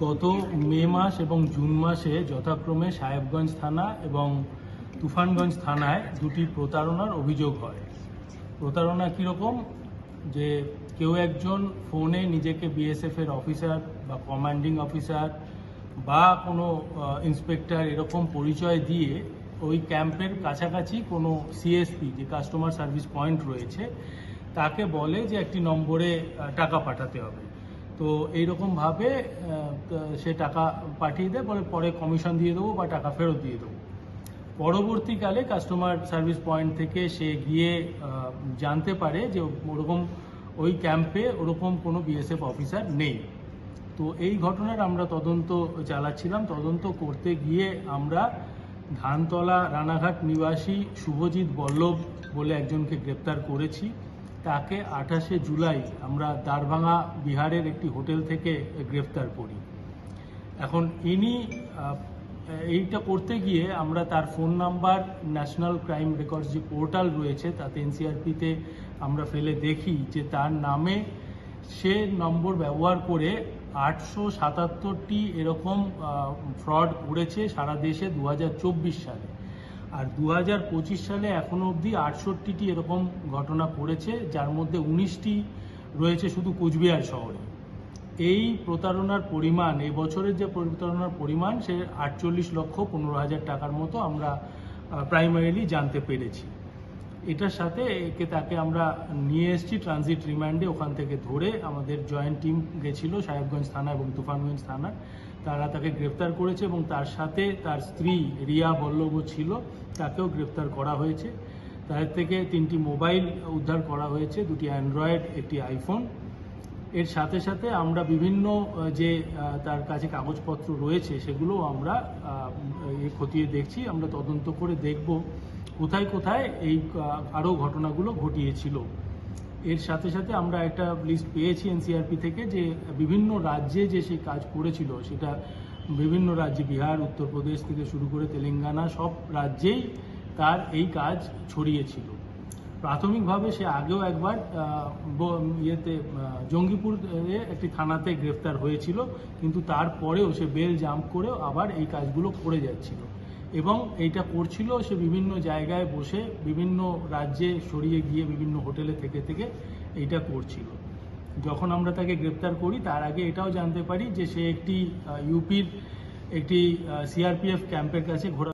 গত মে মাস এবং জুন মাসে যথাক্রমে সাহেবগঞ্জ থানা এবং তুফানগঞ্জ থানায় দুটি প্রতারণার অভিযোগ হয়। প্রতারণা কীরকম? যে কেউ একজন ফোনে নিজেকে বিএসএফ এর অফিসার বা কমান্ডিং অফিসার বা কোনো ইন্সপেক্টর এরকম পরিচয় দিয়ে ওই ক্যাম্পের কাছাকাছি কোনো সিএসপি যে কাস্টমার সার্ভিস পয়েন্ট রয়েছে তাকে বলে যে একটি নম্বরে টাকা পাঠাতে হবে। তো এইরকমভাবে সে টাকা পাঠিয়ে দেয়, পরে পরে কমিশন দিয়ে দেবো বা টাকা ফেরত দিয়ে দেবো। পরবর্তীকালে কাস্টমার সার্ভিস পয়েন্ট থেকে সে গিয়ে জানতে পারে যে ওরকম ওই ক্যাম্পে ওরকম কোনো বিএসএফ অফিসার নেই। তো এই ঘটনার আমরা তদন্ত চালাচ্ছিলাম। তদন্ত করতে গিয়ে আমরা ধানতলা রানাঘাট নিবাসী শুভজিৎ বল্লভ বলে একজনকে গ্রেপ্তার করেছি। তাকে আঠাশে জুলাই আমরা দারভাঙা বিহারের একটি হোটেল থেকে গ্রেফতার করি। এখন ইনি এইটা করতে গিয়ে আমরা তার phone number, national crime records যে পোর্টাল রয়েছে তাতে এনসিআরপিতে আমরা ফেলে দেখি যে তার নামে সে নম্বর ব্যবহার করে আটশো সাতাত্তরটি এরকম ফ্রড করেছে সারা দেশে দু হাজার চব্বিশ সালে। আর দু হাজার পঁচিশ সালে এখনও অবধি আটষট্টিটি এরকম ঘটনা পড়েছে, যার মধ্যে উনিশটি রয়েছে শুধু কুচবিহার শহরে। এই প্রতারণার পরিমাণ, এই বছরের যে প্রতারণার পরিমাণ, সে আটচল্লিশ লক্ষ পনেরো হাজার টাকার মতো আমরা প্রাইমারিলি জানতে পেরেছি। এটার সাথে একে তাকে আমরা নিয়ে এসেছি ট্রানজিট রিমান্ডে ওখান থেকে ধরে আমাদের জয়েন্ট টিম গেছিল, সাহেবগঞ্জ থানা এবং তুফানগঞ্জ থানা। তারা তাকে গ্রেপ্তার করেছে এবং তার সাথে তার স্ত্রী রিয়া বল্লভও ছিল, তাকেও গ্রেপ্তার করা হয়েছে। তাদের থেকে তিনটি মোবাইল উদ্ধার করা হয়েছে, দুটি অ্যান্ড্রয়েড একটি আইফোন এর সাথে সাথে আমরা বিভিন্ন যে তার কাছে কাগজপত্র রয়েছে সেগুলো আমরা খতিয়ে দেখছি, আমরা তদন্ত করে দেখব কোথায় কোথায় এই আরও ঘটনাগুলো ঘটিয়েছিল। এর সাথে সাথে আমরা একটা লিস্ট পেয়েছি এনসিআরপি থেকে যে বিভিন্ন রাজ্যে যে সে কাজ করেছিল, সেটা বিভিন্ন রাজ্যে, বিহার, উত্তরপ্রদেশ থেকে শুরু করে তেলেঙ্গানা, সব রাজ্যেই তার এই কাজ ছড়িয়েছিল। প্রাথমিকভাবে সে আগেও একবার ইয়েতে জঙ্গিপুর একটি থানাতে গ্রেফতার হয়েছিল, কিন্তু তারপরেও সে বেল জাম্প করেও আবার এই কাজগুলো করে যাচ্ছিল। এবং এইটা করছিল সে বিভিন্ন জায়গায় বসে বিভিন্ন রাজ্যে সরিয়ে গিয়ে বিভিন্ন হোটেলে থেকে থেকে এইটা করছিল। যখন আমরা তাকে গ্রেপ্তার করি, তার আগে এটাও জানতে পারি যে সে একটি ইউপির একটি সিআরপিএফ ক্যাম্পের কাছে ঘোরা